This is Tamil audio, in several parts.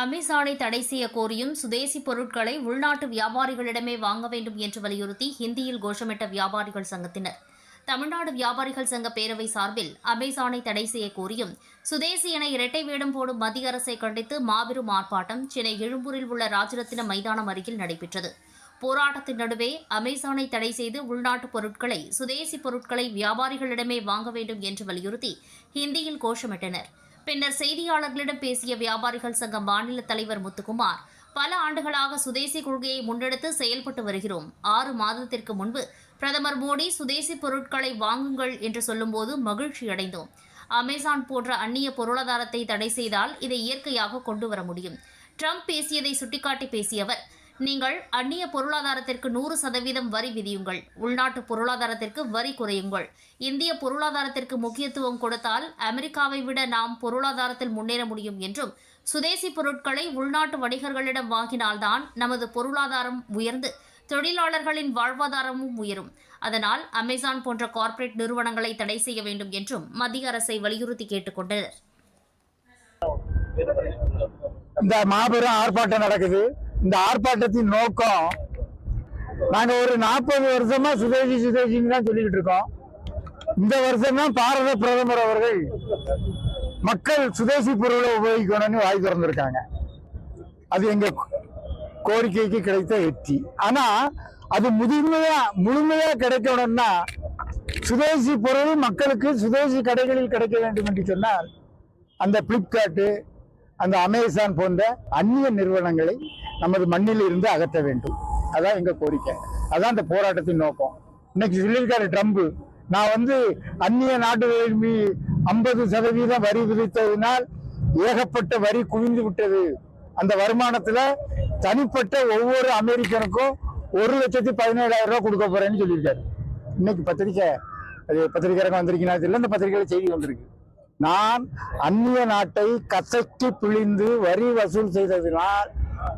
அமேசானை தடை செய்ய கோரியும் சுதேசி பொருட்களை உள்நாட்டு வியாபாரிகளிடமே வாங்க வேண்டும் என்று வலியுறுத்தி ஹிந்தியில் கோஷமிட்ட வியாபாரிகள் சங்கத்தினர். தமிழ்நாடு வியாபாரிகள் சங்க பேரவை சார்பில் அமேசானை தடை செய்ய கோரியும் சுதேசி என இரட்டை வேடம் போடும் மத்திய அரசை கண்டித்து மாபெரும் ஆர்ப்பாட்டம் சென்னை எழும்பூரில் உள்ள ராஜரத்தின மைதானம் அருகில் நடைபெற்றது. போராட்டத்தின் நடுவே அமேசானை தடை செய்து உள்நாட்டு பொருட்களை சுதேசி பொருட்களை வியாபாரிகளிடமே வாங்க வேண்டும் என்று வலியுறுத்தி ஹிந்தியில் கோஷமிட்டனர். பின்னர் செய்தியாளர்களிடம் பேசிய வியாபாரிகள் சங்க மாநில தலைவர் முத்துக்குமார் பல ஆண்டுகளாக சுதேசி கொள்கையை முன்னெடுத்து செயல்பட்டு வருகிறோம். ஆறு மாதத்திற்கு முன்பு பிரதமர் மோடி சுதேசி பொருட்களை வாங்குங்கள் என்று சொல்லும்போது மகிழ்ச்சி அடைந்தோம். அமேசான் போன்ற அந்நிய பொருளாதாரத்தை தடை செய்தால் இதை இயற்கையாக கொண்டு வர முடியும். ட்ரம்ப் பேசியதை சுட்டிக்காட்டி பேசிய அவர் நீங்கள் அந்நிய பொருளாதாரத்திற்கு நூறு சதவீதம் வரி விதியுங்கள். உள்நாட்டு பொருளாதாரத்திற்கு வரி குறையுங்கள். இந்திய பொருளாதாரத்திற்கு முக்கியத்துவம் கொடுத்தால் அமெரிக்காவை விட நாம் பொருளாதாரத்தில் முன்னேற முடியும் என்றும் சுதேசி பொருட்களை உள்நாட்டு வணிகர்களிடம் வாங்கினால்தான் நமது பொருளாதாரம் உயர்ந்து தொழிலாளர்களின் வாழ்வாதாரமும் உயரும். அதனால் அமேசான் போன்ற கார்ப்பரேட் நிறுவனங்களை தடை செய்ய வேண்டும் என்றும் மத்திய அரசை வலியுறுத்தி கேட்டுக்கொண்டனர். இந்த மாபெரும் ஆர்ப்பாட்டம் நடக்குது. இந்த ஆர்ப்பாட்டத்தின் நோக்கம் நாங்க ஒரு நாற்பது வருஷமா சுதேசி சுதேசின்னு தான் சொல்லிக்கிட்டு இருக்கோம். இந்த வருஷம் தான் பாரத பிரதமர் அவர்கள் மக்கள் சுதேசி பொருளை உபயோகிக்கணும்னு வாய் திறந்திருக்காங்க. அது எங்க கோரிக்கைக்கு கிடைத்த வெற்றி. ஆனா அது முழுமையா முழுமையா கிடைக்கணும்னா சுதேசி பொருள் மக்களுக்கு சுதேசி கடைகளில் கிடைக்க வேண்டும் என்று சொன்னால் அந்த பிளிப்கார்ட்டு அந்த அமேசான் போன்ற அந்நிய நிறுவனங்களை நமது மண்ணில் இருந்து அகற்ற வேண்டும். அதான் எங்க கோரிக்கை. அதான் இந்த போராட்டத்தின் நோக்கம். இன்னைக்கு சொல்லியிருக்காரு ட்ரம்ப். நான் வந்து அந்நிய நாடுகளின் ஐம்பது சதவீதம் வரி விதித்ததினால் ஏகப்பட்ட வரி குவிந்து விட்டது. அந்த வருமானத்துல தனிப்பட்ட ஒவ்வொரு அமெரிக்கனுக்கும் ஒரு லட்சத்தி பதினேழாயிரம் ரூபாய் கொடுக்க போறேன்னு சொல்லியிருக்காரு. இன்னைக்கு பத்திரிக்கை அது பத்திரிகைக்காரங்க வந்திருக்கீங்கன்னா தெரியல? இந்த பத்திரிகையில செய்தி வந்திருக்கு. நான் அந்நிய நாட்டை கசக்கி பிழிந்து வரி வசூல் செய்ததினால்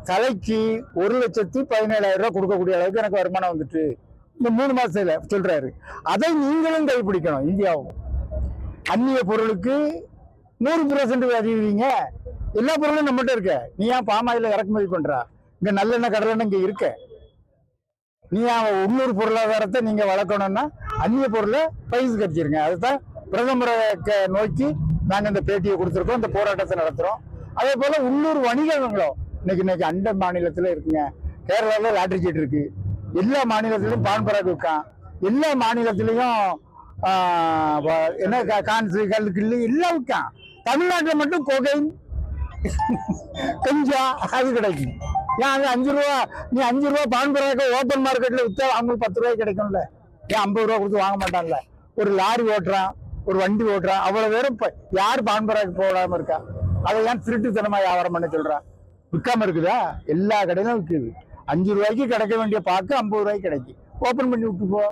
தலைக்கு ஒரு லட்சத்தி பதினேழாயிரம் ரூபாய் கொடுக்கக்கூடிய அளவுக்கு எனக்கு வருமானம் வந்துட்டு. இந்த மூணு மாசத்துல சொல்றாரு. அதை நீங்களும் கைப்பிடிக்கணும் இந்தியாவும். அந்நிய பொருளுக்கு நூறு பர்சன்ட் அறிவிங்க எல்லா பொருளும் நம்மகிட்ட இருக்க. நீ ஏன் பாமாயில இறக்குமதி பண்றா? இங்க நல்லெண்ணெய் கடலெண்ணெய் இங்க இருக்க. நீ அவன் உள்ளூர் பொருளாதாரத்தை நீங்க வளர்க்கணும்னா அந்நிய பொருளை பைசு கடிச்சிருங்க. அதுதான் பிரதமரை க- நோக்கி நாங்க இந்த பேட்டியை கொடுத்துருக்கோம். இந்த போராட்டத்தை நடத்துறோம். அதே போல உள்ளூர் வணிகங்களும் இன்னைக்கு இன்னைக்கு அண்ட மாநிலத்தில் இருக்குங்க. கேரளாவில் லாட்ரி சீட் இருக்கு. எல்லா மாநிலத்திலும் பான்பராக் இருக்கான் எல்லா மாநிலத்திலையும் என்ன கான்சு கல் கில்லு எல்லாம் விற்கான் தமிழ்நாட்டில் மட்டும் கொகைன் கொஞ்சம் அது கிடைக்கும் ஏன் அது அஞ்சு ரூபா நீ அஞ்சு ரூபா பான்பராக ஓப்பன் மார்க்கெட்டில் விற்றா அவங்களுக்கு பத்து ரூபாய் கிடைக்கும்ல. ஏன் ஐம்பது ரூபா கொடுத்து வாங்க மாட்டான்ல? ஒரு லாரி ஓட்டுறான் ஒரு வண்டி ஓட்டுறான் அவ்வளோ பேரும் யார் பான்பராக போடாமல் இருக்கா? அதை ஏன் திருட்டுத்தனமாக வியாபாரம் பண்ண சொல்கிறான் விற்காம இருக்குதா? எல்லா கடையிலும் விற்குது அஞ்சு ரூபாய்க்கு கிடைக்க வேண்டிய பாக்கு ஐம்பது ரூபாய்க்கு கிடைக்கும் ஓப்பன் பண்ணி விட்டு போ.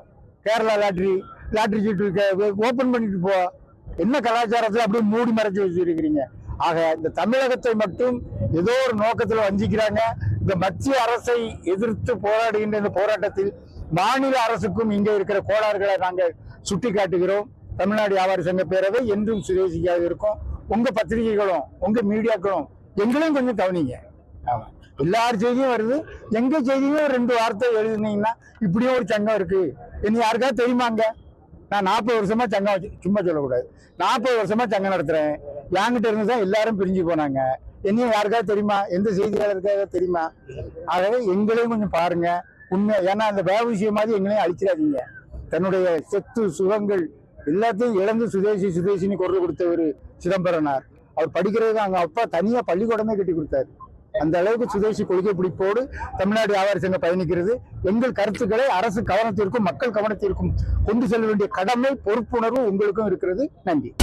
கேரளா லாட்ரி லாட்ரி சீட்டு ஓப்பன் பண்ணிட்டு போ. என்ன கலாச்சாரத்தில் அப்படியே மூடி மறைச்சு வச்சிருக்கிறீங்க? ஆக இந்த தமிழகத்தை மட்டும் ஏதோ ஒரு நோக்கத்தில் வஞ்சிக்கிறாங்க. இந்த மத்திய அரசை எதிர்த்து போராடுகின்ற இந்த போராட்டத்தில் மாநில அரசுக்கும் இங்கே இருக்கிற கோளாறுகளை நாங்கள் சுட்டி காட்டுகிறோம் தமிழ்நாடு வியாபாரி சங்க பேரவை என்றும் சுதேசிக்காக இருக்கும். உங்க பத்திரிகைகளும் உங்க மீடியாக்களும் எங்களையும் கொஞ்சம் கவனிங்க. எல்லார் செய்தியும் வருது. எங்க செய்தியும் ஒரு ரெண்டு வார்த்தை எழுதுனீங்கன்னா இப்படியும் ஒரு சங்கம் இருக்கு. என்ன யாருக்காவது தெரியுமாங்க நான் நாற்பது வருஷமா சங்கம் வச்சு சும்மா சொல்லக்கூடாது. நாற்பது வருஷமா சங்கம் நடத்துறேன். என்கிட்ட இருந்து தான் எல்லாரும் பிரிஞ்சு போனாங்க. என்னையும் யாருக்காவது தெரியுமா? எந்த செய்தியாளருக்காக தெரியுமா? ஆகவே எங்களையும் கொஞ்சம் பாருங்க. உண்மை ஏன்னா அந்த வேக விஷயம் மாதிரி எங்களையும் அழிச்சிடாதீங்க. தன்னுடைய சொத்து சுகங்கள் எல்லாத்தையும் இழந்து சுதேசி சுதேசின்னு குரல் கொடுத்தவர் சிதம்பரனார். அவர் படிக்கிறதுக்கு அங்க அப்பா தனியா பள்ளிக்கூடமே கட்டி கொடுத்தாரு. அந்த அளவுக்கு சுதேசி கொள்கை பிடிப்போடு தமிழ்நாடு வியாபாரி சங்கம் பயணிக்கிறது. எங்கள் கருத்துக்களை அரசு கவனத்திற்கும் மக்கள் கவனத்திற்கும் கொண்டு செல்ல வேண்டிய கடமை பொறுப்புணர்வு உங்களுக்கும் இருக்கிறது. நன்றி.